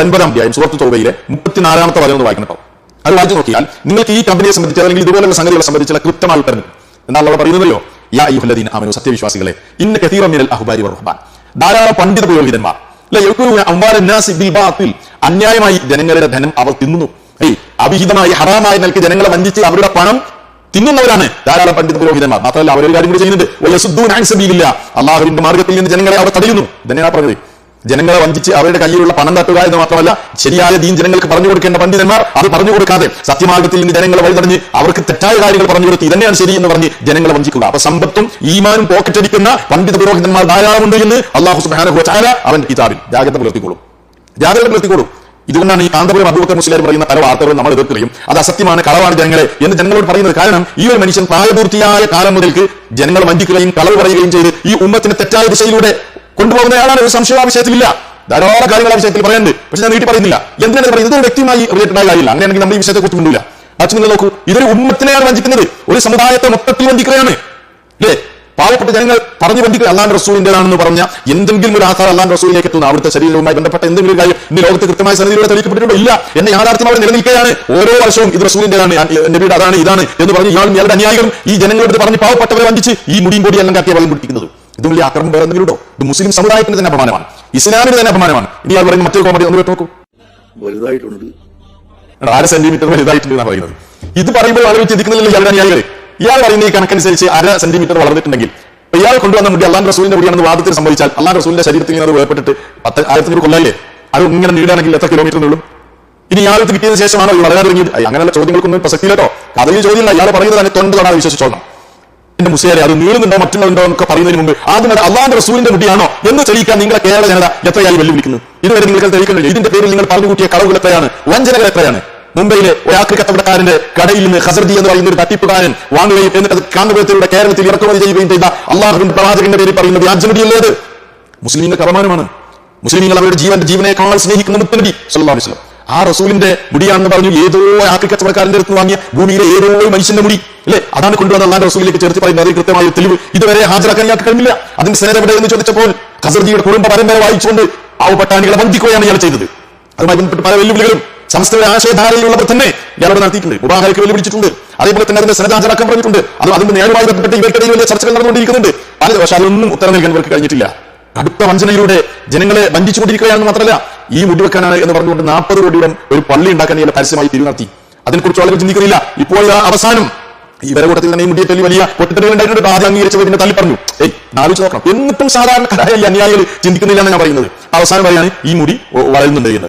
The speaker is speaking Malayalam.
ഒൻപതാം അധ്യായം സുഹൃത്ത് തോബയിലെ മുപ്പത്തിനാലാമത്തെ വരെ ഒന്ന് വായിക്കണം അത് വായിച്ചു നോക്കിയാൽ നിങ്ങൾക്ക് ഈ കമ്പനിയെ സംബന്ധിച്ച് അല്ലെങ്കിൽ ഇതുപോലുള്ള സംഗതികളെ സംബന്ധിച്ചുള്ള കൃത്യമായ ഉത്തരം എന്നാൽ അവിടെ പറയുന്നതല്ലോ. യാ ഈ ഹുലദീൻ അമനു സത്യവിശ്വാസികളെ ഇന്ന് കഥീറ അഹ്ബാരി റഹ്ബാൻ. ധാരാളം പണ്ഡിത പുരോഹിതന്മാർ. അന്യായമായി ജനങ്ങളുടെ ധനം അവർ തിന്നുന്നു. അഭിഹിതമായി ഹറാമായി നൽകി ജനങ്ങളെ വഞ്ചിച്ച് അവരുടെ പണം തിന്നുന്നവരാണ് ധാരാളം പണ്ഡിത പുരോഹിതന്മാർ. മാത്രമല്ല അവരൊരു കാര്യം കൂടി ചെയ്യുന്നുണ്ട്. അള്ളാഹുവിന്റെ മാർഗത്തിൽ നിന്ന് ജനങ്ങളെ അവർ തടയുന്നു. ഇതന്നെയാണ് പറഞ്ഞത്. ജനങ്ങളെ വഞ്ചിച്ച് അവരുടെ കയ്യിലുള്ള പണം തട്ടുക എന്ന് മാത്രമല്ല ശരിയായ ദീൻ ജനങ്ങൾക്ക് പറഞ്ഞു കൊടുക്കേണ്ട പണ്ഡിതന്മാർ അത് പറഞ്ഞു കൊടുക്കാതെ സത്യമാർഗത്തിൽ നിന്ന് ജനങ്ങളെ വഴിതടഞ്ഞ് അവർക്ക് തെറ്റായ കാര്യങ്ങൾ പറഞ്ഞു കൊടുത്ത് ഇതന്നെയാണ് ശരി എന്ന് പറഞ്ഞ് ജനങ്ങളെ വഞ്ചിക്കുക. അപ്പൊ സമ്പത്തും ഈമാനും പോക്കറ്റടിക്കുന്ന പണ്ഡിത പുരോഹിതന്മാർ ധാരാളമുണ്ട് എന്ന് അള്ളാഹു സുബാന ചാല അവൻ കിതാബിൽ ജാഗ്രത പുലർത്തിക്കോളും. ജാഗ്രത പുലർത്തിക്കോളും. ഇതുകൊണ്ടാണ് ഈ കാന്തപുരം അബൂബക്കർ മുസ്ലിം പറയുന്ന പല വാർത്തകളും നമ്മൾ എതിർക്കുകയും അത് അസത്യമാണ് കളവാണ് ജനങ്ങളെ എന്ന് ജനങ്ങളോട് പറയുന്നത് കാരണം ഈ ഒരു മനുഷ്യൻ പ്രായപൂർത്തിയായ കാലം മുതൽക്ക് ജനങ്ങൾ വഞ്ചിക്കുകയും കളവ് പറയുകയും ചെയ്ത് ഈ ഉമ്മത്തിന് തെറ്റായ ദിശയിലൂടെ കൊണ്ടുപോകുന്നയാളാണ് ഒരു സംശയം ആ വിഷയത്തിലില്ല. ധാരാളം കാര്യങ്ങൾ ആ വിഷയത്തിൽ പറയുന്നുണ്ട്. പക്ഷെ ഞാൻ നീട്ടി പറയുന്നില്ല. എന്തിനാണ് പറയുന്നത്? ഇതൊരു വ്യക്തിയുമായി റിലേറ്റഡ് ആയ കാര്യമില്ല. അങ്ങനെയാണെങ്കിൽ നമ്മൾ ഈ വിഷയത്തെ കുറിച്ച് കൊണ്ടില്ല അച്ഛൻ നിങ്ങൾ നോക്കൂ. ഇതൊരു ഉമ്മത്തിനെയാണ് വഞ്ചിക്കുന്നത്. ഒരു സമുദായത്തെ മൊത്തത്തിൽ വഞ്ചിക്കുകയാണ്. അല്ലേ പാവപ്പെട്ട ജനങ്ങൾ പറഞ്ഞു വഞ്ചിക്കുക. അള്ളാൻ റസൂലിന്റേതാണെന്ന് പറഞ്ഞ എന്തെങ്കിലും ഒരു ആധാർ അള്ളാൻ റസൂലിലേക്ക് എത്തുന്നു അവിടുത്തെ ശരീരവുമായി ബന്ധപ്പെട്ട എന്തെങ്കിലും കാര്യം ഇന്ന് ലോകത്ത് കൃത്യമായ സന്നിധിയിലൂടെ തെളിയിക്കപ്പെട്ടിട്ടുണ്ടോ? ഇല്ല. എന്ന യാഥാർത്ഥ്യം അവിടെ നിലനിൽക്കുകയാണ്. ഓരോ വർഷവും ഇത് റസൂലിന്റേതാണ്. നബിയുടെ അതാണ് ഇതാണ് എന്ന് പറഞ്ഞ് ഇയാളും ഇയാളുടെ അനുയായികളും ഈ ജനങ്ങളോട് പറഞ്ഞ് പാവപ്പെട്ടവരെ വഞ്ചിച്ച് ഈ മുടിയും കൂടി എല്ലാം കാട്ടിയ വെള്ളം ഇത് വലിയ ആക്രമം വേറെ എന്തെങ്കിലും ഉണ്ടോ ഇത് മുസ്ലിം സമുദായത്തിന് തന്നെ അപമാനമാണ്. ഇസ്ലാമിന് തന്നെ അപമാനമാണ്. ഇനി ഇയാൾ പറയുന്ന മറ്റൊരു കോമഡി ഒന്ന് നോക്കൂ വലുതായിട്ടുണ്ട്. അര സെന്റിമീറ്റർ വലുതായിട്ടുണ്ട് എന്നാണ് പറയുന്നത്. ഇത് പറയുമ്പോൾ ആളുകൾ ചിന്തിക്കുന്നില്ല ഇയാൾ അനുയായികൾ ഇയാൾ പറയുന്ന ഈ കണക്കനുസരിച്ച് അര സെന്റിമീറ്റർ വളർന്നിട്ടുണ്ടെങ്കിൽ ഇയാൾ കൊണ്ടുവന്ന മുടി അള്ളാൻ റസൂലിന്റെ മുടിയാണെന്ന് വാദത്തിൽ സംഭവിച്ചാൽ അള്ളാൻ റസൂലിന്റെ ശരീരത്തിൽ നിന്ന് അത് വേർപ്പെട്ടിട്ട് പത്ത് ആയിരത്തി കൊല്ലല്ലേ അത് ഇങ്ങനെ നീടാണെങ്കിൽ എത്ര കിലോമീറ്റർ ഉള്ളൂ ഇനി ഇയാൾക്ക് കിട്ടിയതിനു ശേഷമാണോ വളരെ വളരാൻ തുടങ്ങിയത്? അങ്ങനെയുള്ള ചോദ്യങ്ങൾക്കൊന്നും പ്രസക്തിയില്ലോ കഥയിൽ ചോദ്യമില്ല. ഇയാൾ പറയുന്നത് തന്നെ തൊണ്ട് തൊടാതെ വിശ്വസിച്ചോളണം. എന്റെ മുസേരെ അത് നീളുന്നുണ്ടോ മറ്റുള്ളതുണ്ടോ എന്നൊക്കെ പറയുന്നതിന് മുമ്പ് ആദ്യം അത് അള്ളാന്റെ റസൂലിന്റെ കുട്ടിയാണോ എന്ന് തെളിയിക്കാൻ നിങ്ങളെ കേരള ജനത എത്രയായി വെല്ലുവിളിക്കുന്നു? ഇതുവരെ നിങ്ങൾക്ക് തെളിയിക്കുന്നില്ല ഇതിന്റെ പേരിൽ നിങ്ങൾ പറഞ്ഞു കൂട്ടിയ കളവുകൾ എത്രയാണ്? വഞ്ചനകൾ എത്രയാണ്? മുംബൈയിലെ ഒരു ആക്രി കച്ചവടക്കാരന്റെ കടയിൽ നിന്ന് ഹസർജി എന്ന് പറയുന്ന ഒരു തട്ടിപ്പുകാരൻ വാങ്ങുകയും എന്നിട്ട് അത് കാന്തപുരത്തിലൂടെ കേരളത്തിൽ ഇറക്കുമതി ചെയ്യുകയും ചെയ്ത അള്ളാഹുവിന്റെ പ്രവാചകന്റെ പേരിൽ പറയുന്ന വ്യാജനടിയല്ലേത് മുസ്ലിമിന്റെ കർമാനമാണ് മുസ്ലിമികൾ അവരുടെ ജീവന്റെ ജീവനേക്കാൾ സ്നേഹിക്കുന്ന മുത്തനബി അലൈഹി വസല്ലം. ആ റസൂലിന്റെ മുടിയാണെന്ന് പറഞ്ഞു ഏതോ ആക്രി കച്ചവടക്കാരന്റെ അടുത്ത് വാങ്ങിയ ഭൂമിയിലെ ഏതോ മനുഷ്യന്റെ മുടി അല്ലെ? അതാണ് കൊണ്ടുവന്ന അള്ളാന്റെ റസൂലിലേക്ക് ചേർത്ത് പറയുന്നത്. അതിൽ കൃത്യമായ തെളിവ് ഇതുവരെ ഹാജരാക്കാൻ ഇയാൾക്ക് കഴിഞ്ഞില്ല. അതിന്റെ എവിടെ എന്ന് ചോദിച്ചപ്പോൾ ഖസർജിയുടെ കുടുംബ പരമ്പര വായിച്ചുകൊണ്ട് ആ പട്ടാണികളെ വന്ദിക്കുകയാണ് ഇയാൾ ചെയ്തത്. അതുമായി ബന്ധപ്പെട്ട് പല വെല്ലുവിളികളും സംസ്ഥയുടെ ആശയധാരയിലുള്ളവർ തന്നെ ഇയാളോട് നടത്തിയിട്ടുണ്ട്. മുബാഹയ്ക്ക് വെല്ലുവിളിച്ചിട്ടുണ്ട്. അതേപോലെ തന്നെ അതിന്റെ ഹാജരാക്കാൻ പറഞ്ഞിട്ടുണ്ട്. അത് അതിന്റെ നേരുമായി ബന്ധപ്പെട്ട് ഇവർക്കിടയിൽ വലിയ ചർച്ചകൾ നടന്നുകൊണ്ടിരിക്കുന്നുണ്ട്. പല പക്ഷെ അതൊന്നും ഉത്തരം നൽകാൻ ഇവർക്ക് കഴിഞ്ഞിട്ടില്ല. കടുത്ത വഞ്ചനയിലൂടെ ജനങ്ങളെ വഞ്ചിച്ചുകൊണ്ടിരിക്കുകയാണെന്ന് മാത്രമല്ല ഈ മുടിവെക്കാനാണ് എന്ന് പറഞ്ഞുകൊണ്ട് നാൽപ്പത് കോടിയുടെ ഒരു പള്ളി ഉണ്ടാക്കാൻ ഇയാൾ പരസ്യമായി തിരുനടത്തി അതിനെക്കുറിച്ച് ആളുകൾ ചിന്തിക്കുന്നില്ല ഇപ്പോൾ അവസാനം. ഈ വരകൂട്ടത്തിൽ തന്നെ മുടിയെ വലിയ പൊട്ടിത്തെളിവ് ഉണ്ടായിട്ടുണ്ട്. ആദ്യം അംഗീകരിച്ചവർ പിന്നെ തള്ളി പറഞ്ഞു. ഏയ് ആലോചിച്ച് നോക്കണം. എന്നിട്ടും സാധാരണ കഥയല്ല അനുയായികൾ ചിന്തിക്കുന്നില്ല എന്ന് ഞാൻ പറയുന്നത്. അവസാനം പറയാണ് ഈ മുടി വളരുന്നുണ്ട്